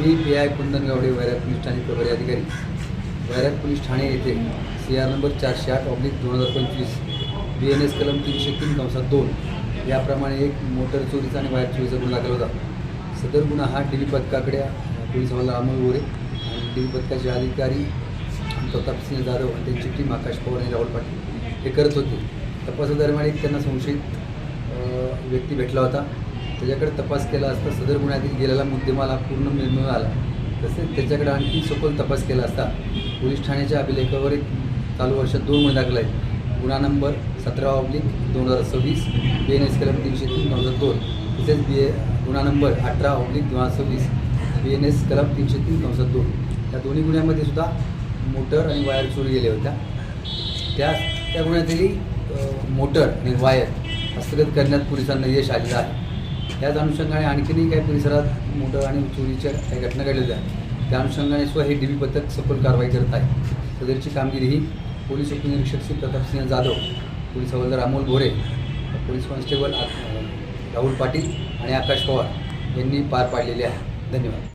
Me P I कुंदनगावडे Vairag police Thane प्रभारी अधिकारी. वैराग police Thane येथे सी आर नंबर चारशे आठ ऑब्लिक दोन हजार पंचवीस बी एन एस कलम तीनशे तीन कंसात दोन याप्रमाणे एक मोटर चोरीचा आणि वायर चोरीचा गुन्हा दाखल होता. सदर गुन्हा हा डी व्ही पथकाकडे पोलीस हवाला अमोल गोरे आणि डी व्ही पथकाचे अधिकारी प्रतापसिंह जाधव आणि त्यांची टीम आकाश पवार आणि राहुल पाटील हे करत होते. तपासादरम्यान एक त्यांना संशयित व्यक्ती भेटला होता. त्याच्याकडे तपास केला असता सदर गुन्ह्यातील गेलेला मुद्देमाला पूर्ण निर्मळ आला. तसेच त्याच्याकडे आणखी सखोल तपास केला असता पोलीस ठाण्याच्या अभिलेखावर एक चालू वर्षात दोन गुन्हे दाखल आहेत. गुन्हा नंबर सतरा ऑब्लिक दोन हजार सव्वीस बी एन एस कलम तीनशे तीन दोन हजार दोन. तसेच बी ए गुन्हा नंबर अठरा ऑब्लिक दोन हजार सव्वीस बी एन एस कलम तीनशे तीन दोन हजार दोन. या दोन्ही गुन्ह्यामध्ये सुद्धा मोटर आणि वायर चोरी गेल्या होत्या. त्या त्या गुन्ह्यातली मोटर आणि वायर हस्तगत करण्यात पोलिसांना यश आलेलं आहे. त्याच अनुषंगाने आणखीनही काही परिसरात मोठं आणि चोरीच्या काही घटना घडलेल्या आहेत. त्या अनुषंगाने सुद्धा हे डी बी पथक सखोल कारवाई करत आहे. सदरची कामगिरी ही पोलीस उपनिरीक्षक श्री प्रतापसिंह जाधव पोलीस हवालदार अमोल भोरे पोलीस कॉन्स्टेबल राहुल पाटील आणि आकाश पवार यांनी पार पाडलेले आहे. धन्यवाद.